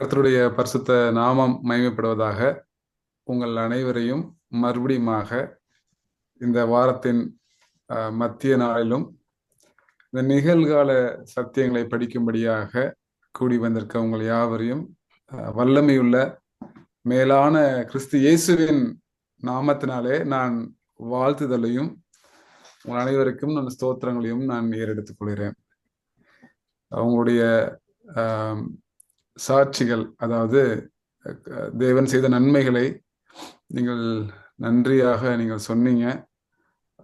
கர்த்தருடைய பரிசுத்த நாமம் மயமைப்படுவதாக உங்கள் அனைவரையும் மறுபடியுமாக இந்த வாரத்தின் மத்திய நாளிலும் இந்த நிகழ்கால சத்தியங்களை படிக்கும்படியாக கூடி வந்திருக்க உங்கள் யாவரையும் வல்லமையுள்ள மேலான கிறிஸ்து இயேசுவின் நாமத்தினாலே நான் வாழ்த்துதலையும் உங்கள் அனைவருக்கும் நான் ஸ்தோத்திரங்களையும் நான் ஏறெடுத்துக் கொள்கிறேன். அவங்களுடைய சாட்சிகள் அதாவது தேவன் செய்த நன்மைகளை நீங்கள் நன்றியாக நீங்கள் சொன்னீங்க.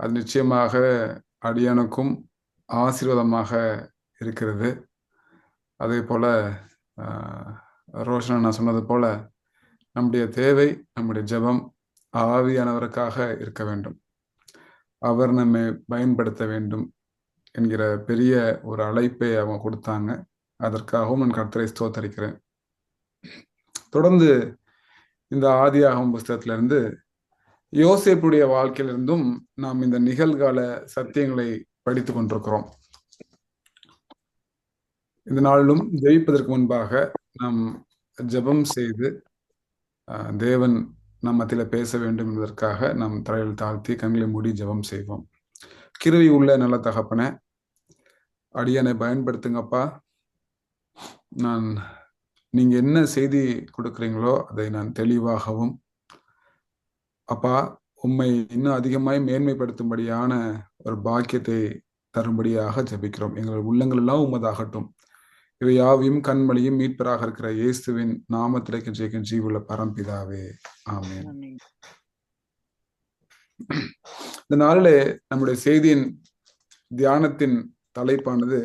அது நிச்சயமாக அடியானுக்கும் ஆசீர்வாதமாக இருக்கிறது. அதே போல ரோஷனா நான் சொன்னது போல நம்முடைய தேவை நம்முடைய ஜெபம் ஆவியானவருக்காக இருக்க வேண்டும். அவர் நம்மை பயன்படுத்த வேண்டும் என்கிற பெரிய ஒரு அழைப்பை அவங்க கொடுத்தாங்க. அதற்காகவும் நான் கர்த்தரை ஸ்தோத்தரிக்கிறேன். தொடர்ந்து இந்த ஆதியாகமம் புஸ்தகத்திலிருந்து யோசேப்புடைய வாழ்க்கையிலிருந்தும் நாம் இந்த நிகழ்கால சத்தியங்களை படித்துக் கொண்டிருக்கிறோம். இந்த நாளிலும் ஜெயிப்பதற்கு முன்பாக நாம் ஜெபம் செய்து ஆஹ், தேவன் நம் மத்தியில பேச வேண்டும் என்பதற்காக நாம் தலையில் தாழ்த்தி கண்களை மூடி ஜெபம் செய்வோம். கிருவி உள்ள நல்ல தகப்பன அடியனை பயன்படுத்துங்கப்பா. நான் நீங்க என்ன செய்தி கொடுக்குறீங்களோ அதை நான் தெளிவாகவும் அப்பா உம்மை இன்னும் அதிகமாய் மேன்மைப்படுத்தும்படியான ஒரு பாக்கியத்தை தரும்படியாக ஜெபிக்கிறோம். எங்கள் உள்ளங்கள் எல்லாம் உமதாகட்டும். இவை யாவையும் கண்மொழியும் மீட்பராக இருக்கிற இயேசுவின் நாமத்திலே ஜெயிக்கும் ஜீவுள்ள பரம்பிதாவே. ஆமென். இந்த நாளிலே நம்முடைய செய்தியின் தியானத்தின் தலைப்பானது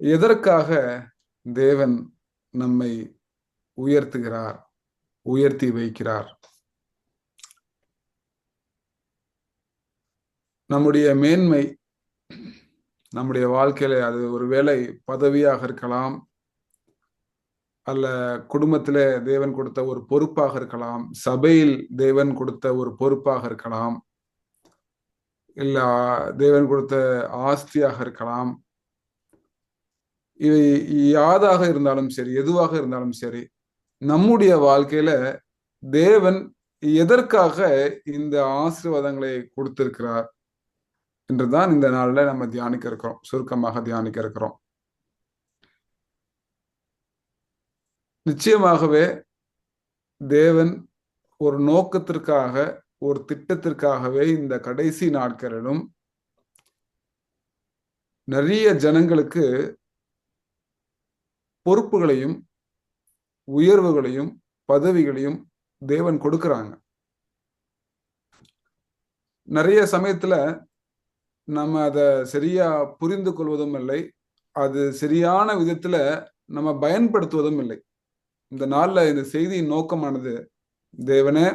எதற்காக தேவன் நம்மை உயர்த்துகிறார் உயர்த்தி வைக்கிறார்? நம்முடைய மேன்மை நம்முடைய வாழ்க்கையில அது ஒருவேளை பதவியாக இருக்கலாம் அல்ல குடும்பத்தில் தேவன் கொடுத்த ஒரு பொறுப்பாக இருக்கலாம் சபையில் தேவன் கொடுத்த ஒரு பொறுப்பாக இருக்கலாம் இல்ல தேவன் கொடுத்த ஆஸ்தியாக இருக்கலாம் யாதாக இருந்தாலும் சரி எதுவாக இருந்தாலும் சரி நம்முடைய வாழ்க்கையில தேவன் எதற்காக இந்த ஆசீர்வாதங்களை கொடுத்திருக்கிறார் என்றுதான் இந்த நாள்ல நம்ம தியானிக்க இருக்கிறோம் சுருக்கமாக தியானிக்க இருக்கிறோம். நிச்சயமாகவே தேவன் ஒரு நோக்கத்திற்காக ஒரு திட்டத்திற்காகவே இந்த கடைசி நாட்களிலும் நிறைய ஜனங்களுக்கு பொறுப்புகளையும் உயர்வுகளையும் பதவிகளையும் தேவன் கொடுக்குறாங்க. நிறைய சமயத்துல நம்ம அதை சரியா புரிந்து கொள்வதும் இல்லை. அது சரியான விதத்துல நம்ம பயன்படுத்துவதும் இல்லை. இந்த நாளில் இந்த செய்தியின் நோக்கமானது தேவனே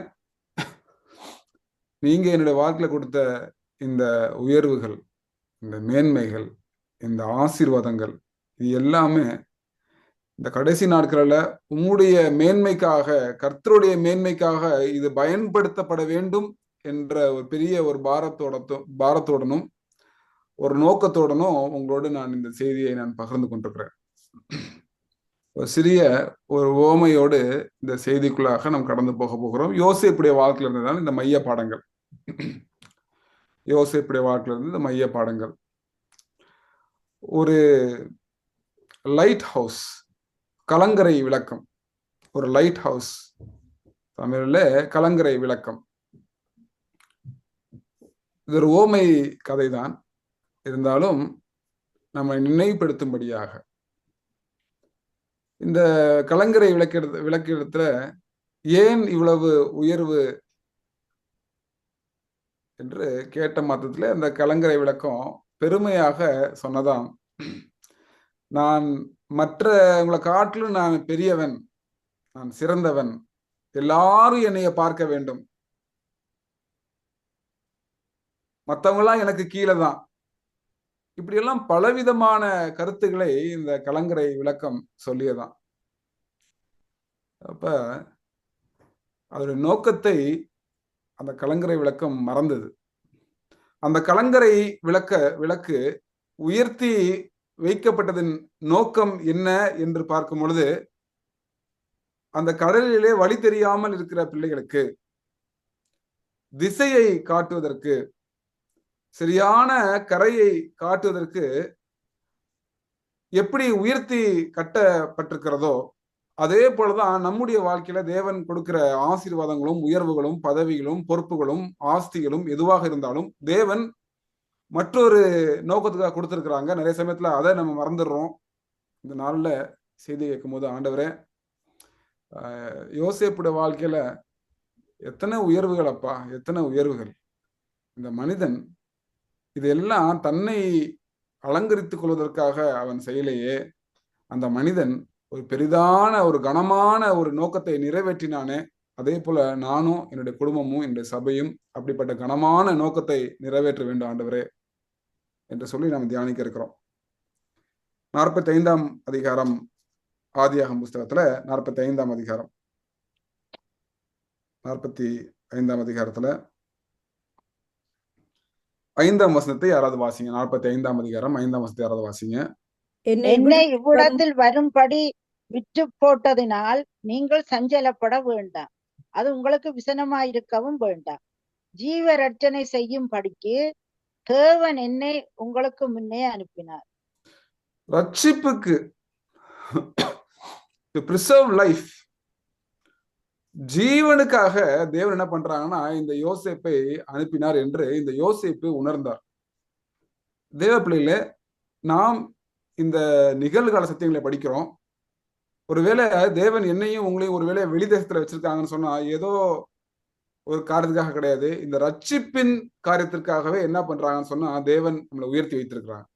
நீங்க என்னுடைய வாழ்க்கையில கொடுத்த இந்த உயர்வுகள் இந்த மேன்மைகள் இந்த ஆசீர்வாதங்கள் இது எல்லாமே இந்த கடைசி நாட்களில் உம்முடைய மேன்மைக்காக கர்த்தருடைய மேன்மைக்காக இது பயன்படுத்தப்பட வேண்டும் என்ற ஒரு பெரிய ஒரு பாரத்தோட பாரத்தோடனும் ஒரு நோக்கத்தோடனும் உங்களோடு நான் இந்த செய்தியை நான் பகிர்ந்து கொண்டிருக்கிறேன். ஒரு சிறிய ஒரு ஓமையோடு இந்த செய்திக்குள்ளாக நாம் கடந்து போக போகிறோம். யோசிப்புடைய வாழ்க்கையில் இருந்ததால் இந்த மைய பாடங்கள். யோசிப்புடைய வாழ்க்கையில் இருந்து இந்த மைய பாடங்கள். ஒரு லைட் ஹவுஸ் கலங்கரை விளக்கம். ஒரு லைட் ஹவுஸ் தமிழில் கலங்கரை விளக்கம். இது ஒரு ஓமை கதைதான். இருந்தாலும் நம்மை நினைவுபடுத்தும்படியாக. இந்த கலங்கரை விளக்க விளக்கிடத்துல ஏன் இவ்வளவு உயர்வு என்று கேட்ட மாத்தத்துல அந்த கலங்கரை விளக்கம் பெருமையாக சொன்னதாம். நான் மற்றவங்களை காட்டிலும் நான் பெரியவன். நான் சிறந்தவன். எல்லாரும் என்னைய பார்க்க வேண்டும். மற்றவங்களாம் எனக்கு கீழே தான். இப்படியெல்லாம் பலவிதமான கருத்துக்களை இந்த கலங்கரை விளக்கம் சொல்லியதான். அப்ப அதோட நோக்கத்தை அந்த கலங்கரை விளக்கம் மறந்தது. அந்த கலங்கரை விளக்க விளக்கு உயர்த்தி வைக்கப்பட்டதன் நோக்கம் என்ன என்று பார்க்கும் பொழுது அந்த கடலிலே வழி தெரியாமல் இருக்கிற பிள்ளைகளுக்கு திசையை காட்டுவதற்கு சரியான கரையை காட்டுவதற்கு எப்படி உயர்த்தி கட்டப்பட்டிருக்கிறதோ அதே போலதான் நம்முடைய வாழ்க்கையில தேவன் கொடுக்கிற ஆசீர்வாதங்களும் உயர்வுகளும் பதவிகளும் பொறுப்புகளும் ஆஸ்திகளும் எதுவாக இருந்தாலும் தேவன் மற்றொரு நோக்கத்துக்காக கொடுத்துருக்குறாங்க. நிறைய சமயத்தில் அதை நம்ம மறந்துடுறோம். இந்த நாளில் செய்தி கேட்கும் போது ஆண்டவரே யோசிப்புடைய வாழ்க்கையில் எத்தனை உயர்வுகள் அப்பா எத்தனை உயர்வுகள். இந்த மனிதன் இதெல்லாம் தன்னை அலங்கரித்துக் கொள்வதற்காக அவன் செயலையே அந்த மனிதன் ஒரு பெரிதான ஒரு கனமான ஒரு நோக்கத்தை நிறைவேற்றினானே அதே போல நானும் என்னுடைய குடும்பமும் என்னுடைய சபையும் அப்படிப்பட்ட கனமான நோக்கத்தை நிறைவேற்ற வேண்டும் ஆண்டவரே. என்று சொல்லி நாம் தியானிக்க இருக்கிறோம். நாற்பத்தி ஐந்தாம் அதிகாரம் ஆதியாகம் புஸ்தகத்துல நாற்பத்தி ஐந்தாம் அதிகாரம். நாற்பத்தி ஐந்தாம் அதிகாரத்துல ஐந்தாம் வசனத்தை யாராவது வாசிங்க. நாற்பத்தி ஐந்தாம் அதிகாரம் ஐந்தாம் வசனத்தை யாராவது வாசிங்க. என்னை இவ்விடத்தில் வரும்படி விற்று போட்டதினால் நீங்கள் சஞ்சலப்பட வேண்டாம். அது உங்களுக்கு விசனமாயிருக்கவும் வேண்டாம். ஜீவ ரட்சனை செய்யும் படிக்கு தேவன் என்னை உங்களுக்கு முன்னே அனுப்பினார். ரட்சிப்புக்கு டு பிரிசர்வ் லைஃப் ஜீவனுக்காக தேவன் என்ன பண்றாங்கன்னா இந்த யோசேப்பை அனுப்பினார் என்று இந்த யோசேப்பு உணர்ந்தார். தேவ பிள்ளைகள நாம் இந்த நிகழ்கால சத்தியங்களை படிக்கிறோம். ஒருவேளை தேவன் என்னையும் உங்களையும் ஒருவேளை வெளிதேசத்துல வச்சிருக்காங்கன்னு சொன்னா ஏதோ ஒரு காரியத்துக்காக கிடையாது. இந்த ரட்சிப்பின் காரியத்திற்காகவே என்ன பண்றாங்கன்னு சொன்னா தேவன் நம்மளை உயர்த்தி வைத்திருக்கிறாங்க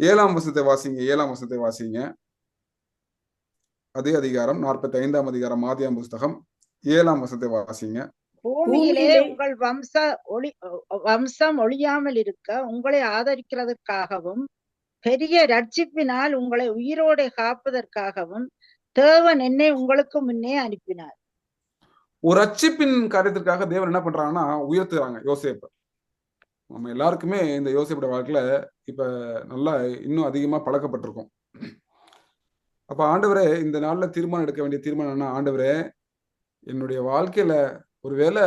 ஏழாம் வசத்தை வாசிங்க ஏழாம் வசத்தை வாசிங்க. அதே அதிகாரம் நாற்பத்தி ஐந்தாம் அதிகாரம் ஆதியாம் புஸ்தகம் ஏழாம் வசத்தை வாசிங்க. பூமியிலே உங்கள் வம்ச ஒளி வம்சம் ஒழியாமல் இருக்க உங்களை ஆதரிக்கிறதற்காகவும் பெரிய ரட்சிப்பினால் உங்களை உயிரோடு காப்பதற்காகவும் தேவன் என்னை உங்களுக்கு முன்னே அனுப்பினார். ஒரு ரட்சிப்பின் காரியத்திற்காக தேவன் என்ன பண்றாங்கன்னா உயர்த்துறாங்க யோசேப்ப. நம்ம எல்லாருக்குமே இந்த யோசேப்போட வாழ்க்கையில இப்ப நல்லா இன்னும் அதிகமா பழக்கப்பட்டிருக்கோம். அப்ப ஆண்டவரே இந்த நாள்ல தீர்மானம் எடுக்க வேண்டிய தீர்மானம் என்ன ஆண்டவரே என்னுடைய வாழ்க்கையில ஒருவேளை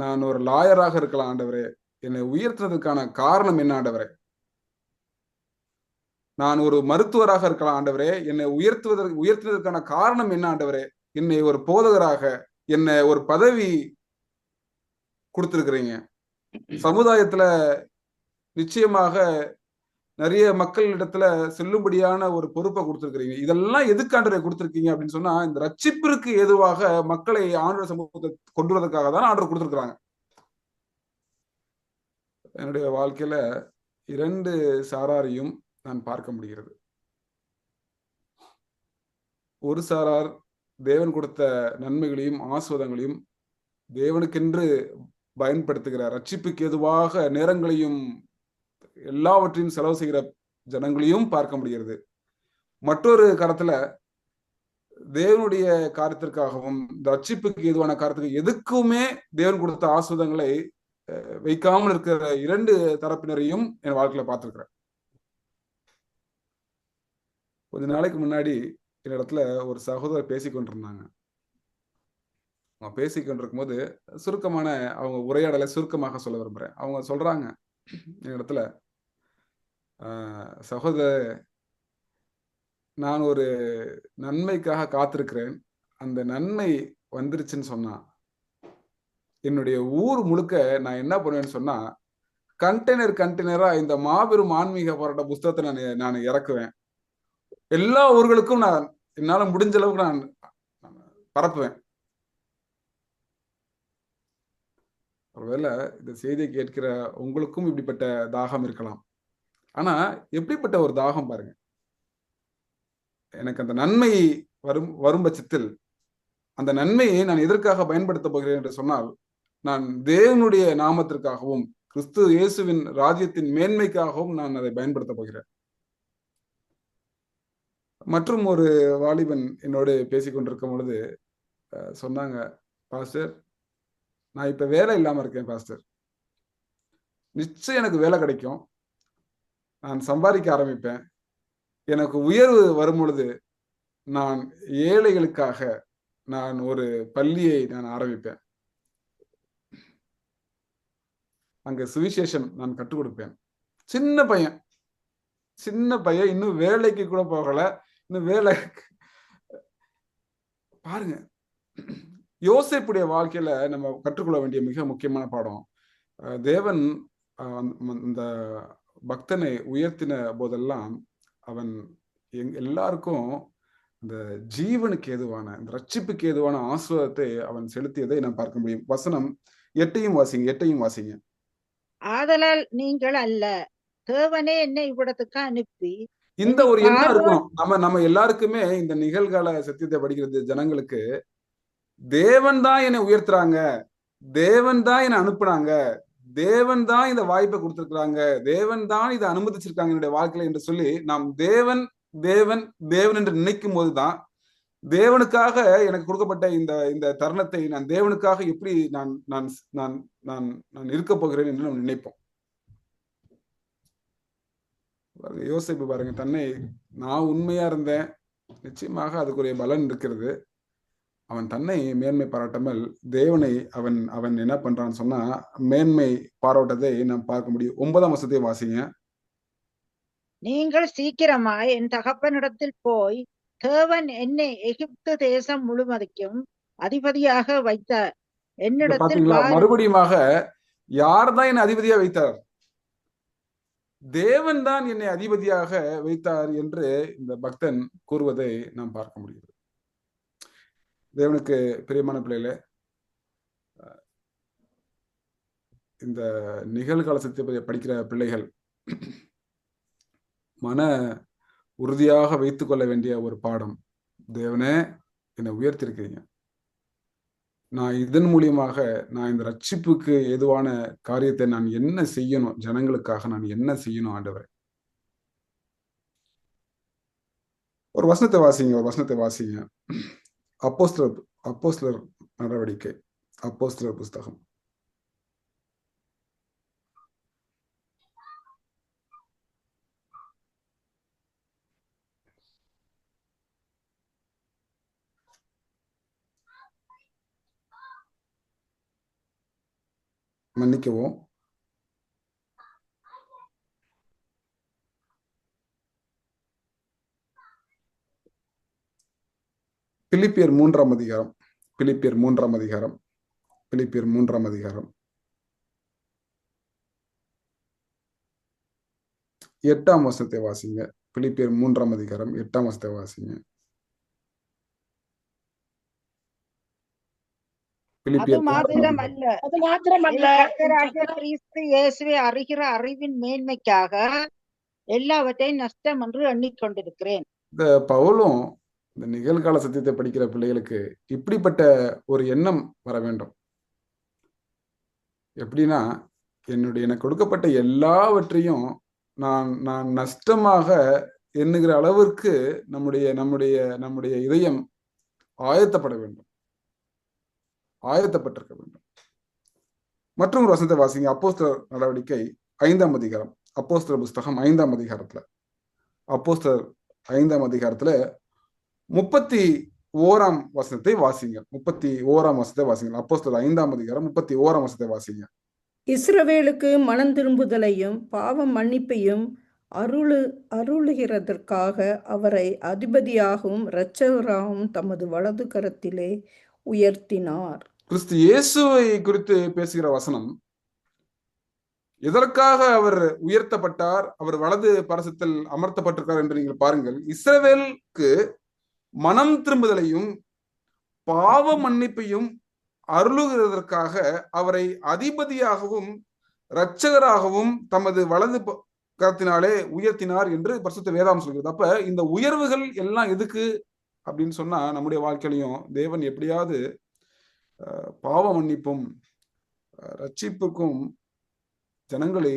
நான் ஒரு லாயராக இருக்கலாம் ஆண்டவரே. என்னை உயர்த்துறதுக்கான காரணம் என்ன ஆண்டவரே? நான் ஒரு மருத்துவராக இருக்கலாம் ஆண்டவரே. என்னை உயர்த்துவதற்கு உயர்த்துவதற்கான காரணம் என்ன ஆண்டவரே? என்னை ஒரு போதகராக என்னை ஒரு பதவி கொடுத்துருக்குறீங்க. சமுதாயத்துல நிச்சயமாக நிறைய மக்களிடத்துல செல்லும்படியான ஒரு பொறுப்பை கொடுத்துருக்கீங்க இதெல்லாம் எதுக்காண்டரை கொடுத்துருக்கீங்க? அப்படின்னு சொன்னா இந்த ரட்சிப்பிற்கு எதுவாக மக்களை ஆண்டவர் சமூகத்தை கொண்டு வரதுக்காக தான் ஆண்டர் கொடுத்துருக்குறாங்க. என்னுடைய வாழ்க்கையில இரண்டு சாராரையும் நான் பார்க்க முடிகிறது. ஒரு சாரார் தேவன் கொடுத்த நன்மைகளையும் ஆஸ்வதங்களையும் தேவனுக்கென்று பயன்படுத்துகிற ரட்சிப்புக்கு எதுவாக நேரங்களையும் எல்லாவற்றையும் செலவு செய்கிற ஜனங்களையும் பார்க்க முடிகிறது. மற்றொரு கரத்துல தேவனுடைய காரியத்திற்காகவும் இந்த ரட்சிப்புக்கு எதுவான காரியத்துக்கு எதுக்குமே தேவன் கொடுத்த ஆஸ்வதங்களை வைக்காமல் இருக்கிற இரண்டு தரப்பினரையும் என் வாழ்க்கையில பார்த்திருக்கிறேன். கொஞ்ச நாளைக்கு முன்னாடி இடத்துல ஒரு சகோதரர் பேசிக்கொண்டிருந்தாங்க அவங்க பேசிக்கொண்டிருக்கும் போது சுருக்கமான அவங்க உரையாடலை சுருக்கமாக சொல்ல விரும்புறேன். அவங்க சொல்றாங்க இடத்துல சகோதர நான் ஒரு நன்மைக்காக காத்திருக்கிறேன். அந்த நன்மை வந்துருச்சுன்னு சொன்னா என்னுடைய ஊர் முழுக்க நான் என்ன பண்ணுவேன்னு சொன்னா கண்டெய்னர் கண்டெய்னரா இந்த மாபெரும் ஆன்மீக போராட்ட புஸ்தகத்தை நான் நான் இறக்குவேன். எல்லா ஊர்களுக்கும் நான் என்னால முடிஞ்ச அளவுக்கு நான் பரப்புவேன். ஒருவேளை இந்த செய்தியை கேட்கிற உங்களுக்கும் இப்படிப்பட்ட தாகம் இருக்கலாம். ஆனா எப்படிப்பட்ட ஒரு தாகம் பாருங்க. எனக்கு அந்த நன்மை வரும் வரும் பட்சத்தில் அந்த நன்மையை நான் எதற்காக பயன்படுத்த போகிறேன் என்று சொன்னால் நான் தேவனுடைய நாமத்திற்காகவும் கிறிஸ்து இயேசுவின் ராஜ்யத்தின் மேன்மைக்காகவும் நான் அதை பயன்படுத்த போகிறேன். மற்றும் ஒரு வாலிபன் என்னோடு பேசிக்கொண்டிருக்கும் பொழுது சொன்னாங்க பாஸ்டர் நான் இப்போ வேலை இல்லாமல் இருக்கேன் பாஸ்டர். நிச்சயம் எனக்கு வேலை கிடைக்கும். நான் சம்பாதிக்க ஆரம்பிப்பேன். எனக்கு உயர்வு வரும் பொழுது நான் ஏழைகளுக்காக நான் ஒரு பள்ளியை நான் ஆரம்பிப்பேன். அங்கே சுவிசேஷம் நான் கற்றுக் கொடுப்பேன். சின்ன பையன். சின்ன பையன் இன்னும் வேலைக்கு கூட போகலை. இந்த வேலை பாருங்க. யோசிப்புடைய வாழ்க்கையில நம்ம கற்றுக்கொள்ள வேண்டிய மிக முக்கியமான பாடம் தேவன் அந்த பக்தனை உயர்த்தின போதெல்லாம் அவன் எங் எல்லாருக்கும் இந்த ஜீவனுக்கு ஏதுவான இந்த ரட்சிப்புக்கு ஏதுவான ஆசுவாதத்தை அவன் செலுத்தியதை நாம் பார்க்க முடியும். வசனம் எட்டையும் வாசிங்க எட்டையும் வாசிங்க. ஆதலால் நீங்கள் அல்ல தேவனே என்னை இவ்விடத்துக்கு அனுப்பி இந்த ஒரு எண்ணம் இருக்கும். நம்ம நம்ம எல்லாருக்குமே இந்த நிகழ்கால சத்தியத்தை படிக்கிறது ஜனங்களுக்கு தேவன் தான் என்னை உயர்த்துறாங்க தேவன் தான் என்னை அனுப்புனாங்க தேவன் தான் இந்த வாய்ப்பை கொடுத்திருக்கிறாங்க தேவன் தான் இதை அனுமதிச்சிருக்காங்க என்னுடைய வாழ்க்கையில என்று சொல்லி நாம் தேவன் தேவன் தேவன் என்று நினைக்கும் போதுதான் தேவனுக்காக எனக்கு கொடுக்கப்பட்ட இந்த இந்த தருணத்தை நான் தேவனுக்காக எப்படி நான் நான் நான் நான் நான் இருக்க போகிறேன் என்று நாம் நினைப்போம். யோசிப்பு பாருங்க தன்னை நான் உண்மையா இருந்தேன். நிச்சயமாக அதுக்குரிய பலன் இருக்கிறது. அவன் தன்னை மேன்மை பாராட்டாமல் தேவனை அவன் அவன் என்ன பண்றான்னு சொன்னா மேன்மை பாராட்டதை நாம் பார்க்க முடியும். ஒன்பதாம் வருஷத்தை வாசிங்க. நீங்கள் சீக்கிரமாய் என் தகப்பனிடத்தில் போய் தேவன் என்னை எகிப்து தேசம் முழுவதைக்கும் அதிபதியாக வைத்தார். என்னிடத்தில் மறுபடியுமாக யார் தான் என்னை அதிபதியா வைத்தார்? தேவன் தான் என்னை அதிபதியாக வைத்தார் என்று இந்த பக்தன் கூறுவதை நாம் பார்க்க முடிகிறது. தேவனுக்கு பிரியமான பிள்ளையில இந்த நிகழ்கால சத்திய படிக்கிற பிள்ளைகள் மன உறுதியாக வைத்துக்கொள்ள வேண்டிய ஒரு பாடம். தேவனே என்னை உயர்த்திருக்கிறீங்க நான் இதன் மூலியமாக நான் இந்த ரட்சிப்புக்கு எதுவான காரியத்தை நான் என்ன செய்யணும்? ஜனங்களுக்காக நான் என்ன செய்யணும் ஆண்டவர்? ஒரு வசனத்தை வாசிங்க ஒரு வசனத்தை வாசிங்க. அப்போஸ்லர் அப்போஸ்லர் நடவடிக்கை. அப்போஸ்லர் புஸ்தகம். மன்னிக்கவும். பிலிப்பியர் மூன்றாம் அதிகாரம். பிலிப்பியர் மூன்றாம் அதிகாரம். பிலிப்பியர் மூன்றாம் அதிகாரம். எட்டாம் வசத்தை வாசிங்க. பிலிப்பியர் மூன்றாம் அதிகாரம் எட்டாம் வசத்தை வாசிங்க அது மாத்திரமல்ல அது மாத்திரமல்ல கிறிஸ்து இயேசுவை அறிகிற அறிவின் மேன்மைக்காக எல்லாவற்றையும் நஷ்டம் என்று எண்ணிக்கொண்டிருக்கிறேன். இந்த பவுலும் இந்த நிகழ்கால சத்தியத்தை படிக்கிற பிள்ளைகளுக்கு இப்படிப்பட்ட ஒரு எண்ணம் வர வேண்டும். எப்படின்னா என்னுடைய எனக்கு கொடுக்கப்பட்ட எல்லாவற்றையும் நான் நான் நஷ்டமாக எண்ணுகிற அளவிற்கு நம்முடைய நம்முடைய நம்முடைய இதயம் ஆயத்தப்பட வேண்டும். ஆயத்தப்பட்டிருக்க வேண்டும். மற்றும் ஒரு வசனத்தை வாசிங்க. அப்போஸ்தர் நடவடிக்கை ஐந்தாம் அதிகாரம். அப்போஸ்தர் புஸ்தகம் ஐந்தாம் அதிகாரத்துல. அப்போஸ்தர் ஐந்தாம் அதிகாரத்துல முப்பத்தி ஓராம் வசனத்தை வாசிங்க. முப்பத்தி ஓராம் வசனத்தை வாசிங்க. அப்போஸ்தர் ஐந்தாம் அதிகாரம் முப்பத்தி ஓராம் வசனத்தை வாசிங்க. இஸ்ரவேலுக்கு மனம் திரும்புதலையும் பாவ மன்னிப்பையும் அருளு அருளுகிறதற்காக அவரை அதிபதியாகவும் இரட்சகராகவும் தமது வலது கரத்திலே உயர்த்தினார். கிறிஸ்து இயேசுவை குறித்து பேசுகிற வசனம் எதற்காக அவர் உயர்த்தப்பட்டார்? அவர் வலது பரசத்தில் அமர்த்தப்பட்டிருக்கார் என்று நீங்கள் பாருங்கள். இஸ்ரவேலுக்கு மனம் திரும்புதலையும் பாவ மன்னிப்பையும் அருளுகிறதற்காக அவரை அதிபதியாகவும் இரட்சகராகவும் தமது வலது கரத்தினாலே உயர்த்தினார் என்று பரிசுத்த வேதாம் சொல்கிறது. அப்ப இந்த உயர்வுகள் எல்லாம் எதுக்கு? அப்படின்னு சொன்னா நம்முடைய வாழ்க்கையிலையும் தேவன் எப்படியாவது பாவ மன்னிப்பும் ரட்சிப்புக்கும் ஜனங்களை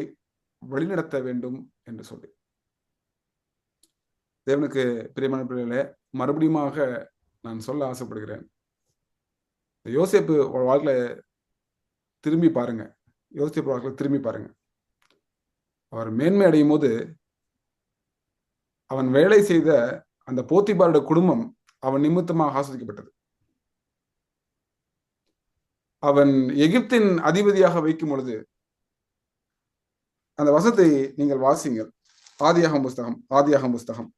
வழிநடத்த வேண்டும் என்று சொல்லி. தேவனுக்கு பிரியமான பிள்ளைகளே மறுபடியுமாக நான் சொல்ல ஆசைப்படுகிறேன். யோசிப்பு வாழ்க்கையில திரும்பி பாருங்க. யோசிப்பு வாழ்க்கையில திரும்பி பாருங்க. அவர் மேன்மை அடையும் போது அவன் வேலை செய்த அந்த போத்திபாரோட குடும்பம் அவன் நிமித்தமாக ஆஸ்வதிக்கப்பட்டது. அவன் எகிப்தின் அதிபதியாக வைக்கும் பொழுது அந்த வசத்தை நீங்கள் வாசிங்கள் ஆதியாகம் புஸ்தகம் ஆதியாகம் புஸ்தகம்.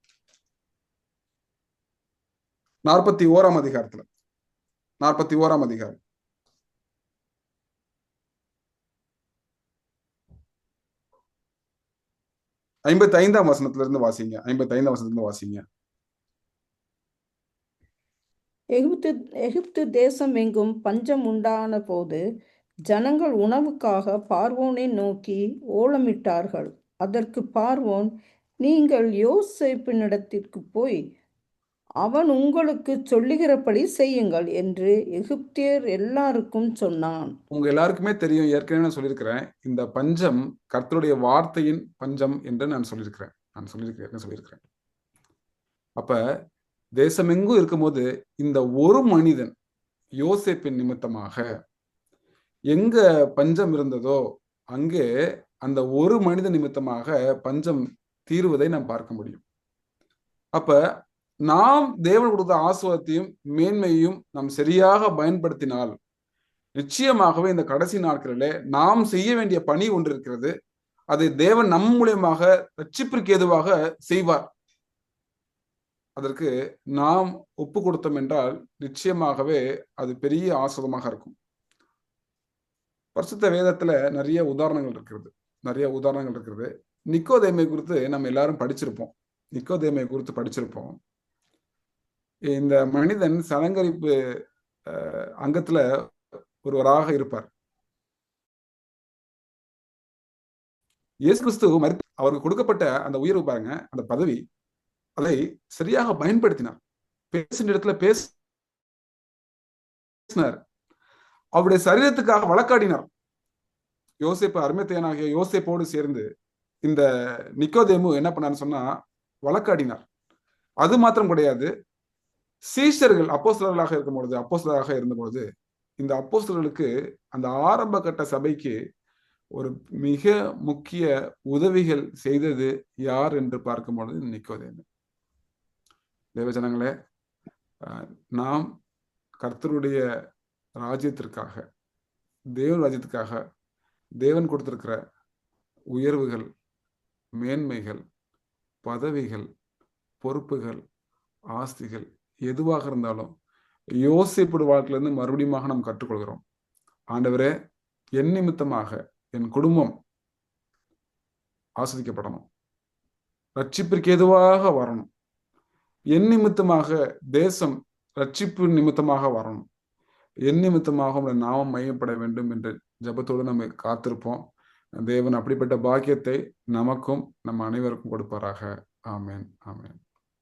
நாற்பத்தி ஓராம் அதிகாரத்துல. நாற்பத்தி ஓராம் அதிகாரம். ஐம்பத்தி ஐந்தாம் வசனத்துல இருந்து வாசிங்க. ஐம்பத்தி ஐந்தாம் வசனத்துல வாசிங்க. எகிப்து எகிப்து தேசம் எங்கும் பஞ்சம் உண்டான போது ஜனங்கள் உணவுக்காக பார்வோனை நோக்கி ஓலமிட்டார்கள். அதற்கு பார்வோன் நீங்கள் யோசிப்பினிடத்திற்கு போய் அவன் உங்களுக்கு சொல்லுகிறபடி செய்யுங்கள் என்று எகிப்தியர் எல்லாருக்கும் சொன்னான். உங்க எல்லாருக்குமே தெரியும் ஏற்கனவே நான் சொல்லியிருக்கிறேன். இந்த பஞ்சம் கர்த்தருடைய வார்த்தையின் பஞ்சம் என்று நான் சொல்லியிருக்கிறேன். நான் சொல்லியிருக்கிறேன் சொல்லியிருக்கிறேன். அப்ப தேசமெங்கும் இருக்கும்போது இந்த ஒரு மனிதன் யோசிப்பின் நிமித்தமாக எங்க பஞ்சம் இருந்ததோ அங்கே அந்த ஒரு மனித நிமித்தமாக பஞ்சம் தீர்வதை நாம் பார்க்க முடியும். அப்ப நாம் தேவன் கொடுத்த ஆசுவத்தையும் மேன்மையையும் நாம் சரியாக பயன்படுத்தினால் நிச்சயமாகவே இந்த கடைசி நாட்களிலே நாம் செய்ய வேண்டிய பணி ஒன்று இருக்கிறது. அதை தேவன் நம் மூலியமாக ரட்சிப்பிற்கு ஏதுவாக செய்வார். அதற்கு நாம் ஒப்பு கொடுத்தோம் என்றால் நிச்சயமாகவே அது பெரிய ஆசிரதமாக இருக்கும். பரிசுத்த வேதத்துல நிறைய உதாரணங்கள் இருக்கிறது. நிறைய உதாரணங்கள் இருக்கிறது. நிக்கோதேமை குறித்து நம்ம எல்லாரும் படிச்சிருப்போம். நிக்கோதேமை குறித்து படிச்சிருப்போம். இந்த மனிதன் சலங்கரிப்பு அங்கத்துல ஒருவராக இருப்பார். இயேசு கிறிஸ்து மறு அவருக்கு கொடுக்கப்பட்ட அந்த உயர்வு பாருங்க அந்த பதவி. அதை சரியாக பயன்படுத்தினார். பேசின இடத்துல பேசினார். அவருடைய சரீரத்துக்காக வழக்காடினார். யோசிப்பு அருமைத்தையனாகிய யோசிப்போடு சேர்ந்து இந்த நிக்கோதேமு என்ன பண்ணான்னு சொன்னா வழக்காடினார். அது மாத்திரம் கிடையாது. சீஷர்கள் அப்போஸ்தலர்களாக இருக்கும் பொழுது அப்போஸ்தலராக இருந்த பொழுது இந்த அப்போஸ்தலர்களுக்கு அந்த ஆரம்ப கட்ட சபைக்கு ஒரு மிக முக்கிய உதவிகள் செய்தது யார் என்று பார்க்கும் பொழுது நிக்கோதேமு. தேவஜனங்களே நாம் கர்த்தருடைய ராஜ்யத்திற்காக தேவன் ராஜ்யத்துக்காக தேவன் கொடுத்திருக்கிற உயர்வுகள் மேன்மைகள் பதவிகள் பொறுப்புகள் ஆஸ்திகள் எதுவாக இருந்தாலும் யோசிப்படு வாழ்க்கையிலிருந்து மறுபடியும் நாம் கற்றுக்கொள்கிறோம். ஆண்டவரே என் நிமித்தமாக என் குடும்பம் ஆஸ்வதிக்கப்படணும். ரட்சிப்பிற்கு எதுவாக வரணும். என் நிமித்தமாக தேசம் ரட்சிப்பு நிமித்தமாக வரணும். என் நிமித்தமாக உங்களை நாமம் மையப்பட வேண்டும் என்று ஜபத்தோடு நம்ம காத்திருப்போம். தேவன் அப்படிப்பட்ட பாக்கியத்தை நமக்கும் நம்ம அனைவருக்கும் கொடுப்பாராக. ஆமேன் ஆமேன்.